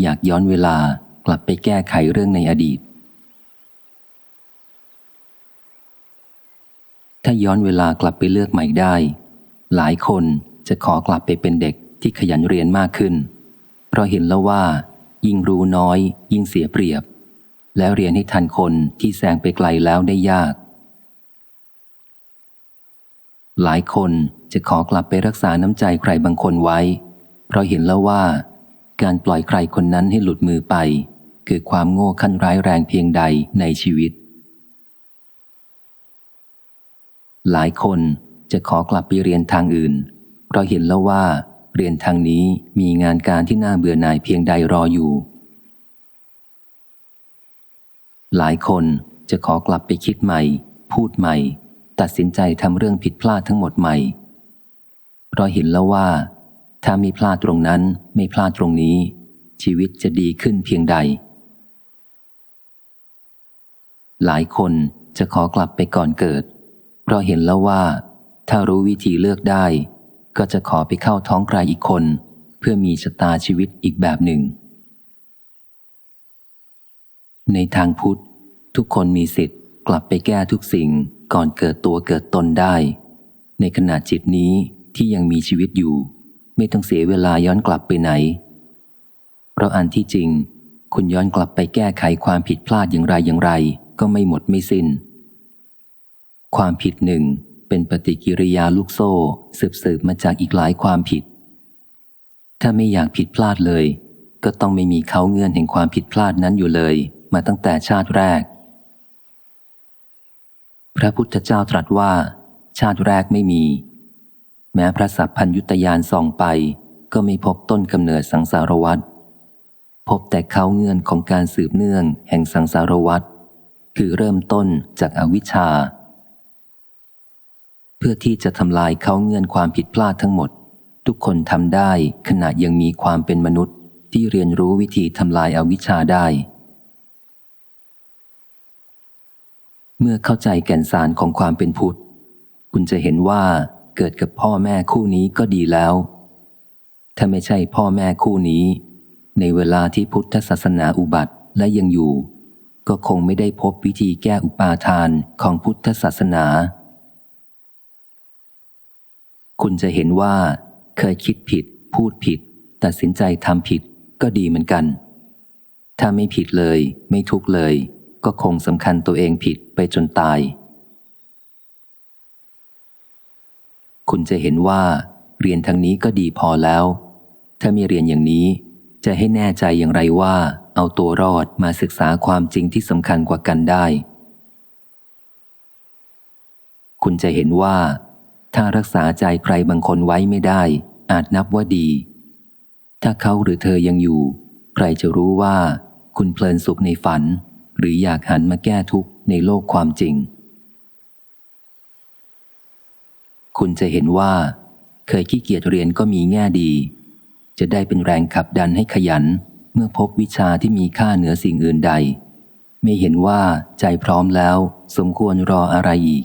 อยากย้อนเวลากลับไปแก้ไขเรื่องในอดีต ถ้าย้อนเวลากลับไปเลือกใหม่ได้ หลายคนจะขอกลับไปเป็นเด็กที่ขยันเรียนมากขึ้น เพราะเห็นแล้วว่า ยิ่งรู้น้อย ยิ่งเสียเปรียบ แล้วเรียนให้ทันคนที่แซงไปไกลแล้วได้ยาก หลายคนจะขอกลับไปรักษาน้ำใจใครบางคนไว้ เพราะเห็นแล้วว่า การปล่อยใครคนนั้นให้หลุดมือไป คือความโง่ขั้นร้ายแรงเพียงใดในชีวิต หลายคนจะขอกลับไปเรียนทางอื่น เพราะเห็นแล้วว่า เรียนทางนี้มีงานการที่น่าเบื่อหน่ายเพียงใดรออยู่ หลายคนจะขอกลับไปคิดใหม่ พูดใหม่ ตัดสินใจทำเรื่องผิดพลาดทั้งหมดใหม่ เพราะเห็นแล้วว่า ถ้ามีพลาดตรงนั้นไม่พลาดตรงนี้ ชีวิตจะดีขึ้นเพียงใด หลายคนจะขอกลับไปก่อนเกิด เพราะเห็นแล้วว่า ถ้ารู้วิธีเลือกได้ ก็จะขอไปเข้าท้องใครอีกคน เพื่อมีชะตาชีวิตอีกแบบหนึ่ง ในทางพุทธ ทุกคนมีสิทธิ์กลับไปแก้ทุกสิ่งก่อนเกิดตัวเกิดตนได้ ในขณะจิตนี้ที่ยังมีชีวิตอยู่ ไม่ต้องเสียเวลาย้อนกลับไปไหน เพราะอันที่จริง คุณย้อนกลับไปแก้ไขความผิดพลาดอย่างไรอย่างไร ก็ไม่หมดไม่สิน้น ความผิดหนึ่งเป็นปฏิกิริยาลูกโซ่สืบสืบมาจากอีกหลายความผิด ถ้าไม่อยากผิดพลาดเลย ก็ต้องไม่มีเขาเงื่อนแห่งความผิดพลาดนั้นอยู่เลย มาตั้งแต่ชาติแรก พระพุทธเจ้าตรัสว่า ชาติแรกไม่มี แม้พระสัพพัญยุตยานส่องไป ก็ไม่พบต้นกำเนิดสังสารวัฏพบแต่เขาเงื่อนของการสืบเนื่องแห่งสังสารวัฏคือเริ่มต้นจากอาวิชชา เพื่อที่จะทำลายเขาเงื่อนความผิดพลาดทั้งหมด ทุกคนทำได้ขณะยังมีความเป็นมนุษย์ที่เรียนรู้วิธีทำลายอาวิชชาได้ เมื่อเข้าใจแก่นสารของความเป็นพุทธ คุณจะเห็นว่า เกิดกับพ่อแม่คู่นี้ก็ดีแล้ว ถ้าไม่ใช่พ่อแม่คู่นี้ ในเวลาที่พุทธศาสนาอุบัติและยังอยู่ ก็คงไม่ได้พบวิธีแก้อุปาทานของพุทธศาสนา คุณจะเห็นว่า เคยคิดผิด พูดผิด ตัดสินใจทำผิดก็ดีเหมือนกัน ถ้าไม่ผิดเลย ไม่ทุกเลย ก็คงสำคัญตัวเองผิดไปจนตาย คุณจะเห็นว่าเรียนทางนี้ก็ดีพอแล้ว ถ้ามีเรียนอย่างนี้ จะให้แน่ใจอย่างไรว่า เอาตัวรอดมาศึกษาความจริงที่สำคัญกว่ากันได้ คุณจะเห็นว่า ถ้ารักษาใจใครบางคนไว้ไม่ได้ อาจนับว่าดี ถ้าเขาหรือเธอยังอยู่ ใครจะรู้ว่า คุณเพลินสุขในฝัน หรืออยากหันมาแก้ทุกข์ในโลกความจริง คุณจะเห็นว่า เคยขี้เกียจเรียนก็มีแง่ดี จะได้เป็นแรงขับดันให้ขยัน เมื่อพบวิชาที่มีค่าเหนือสิ่งอื่นใด ไม่เห็นว่าใจพร้อมแล้ว สมควรรออะไรอีก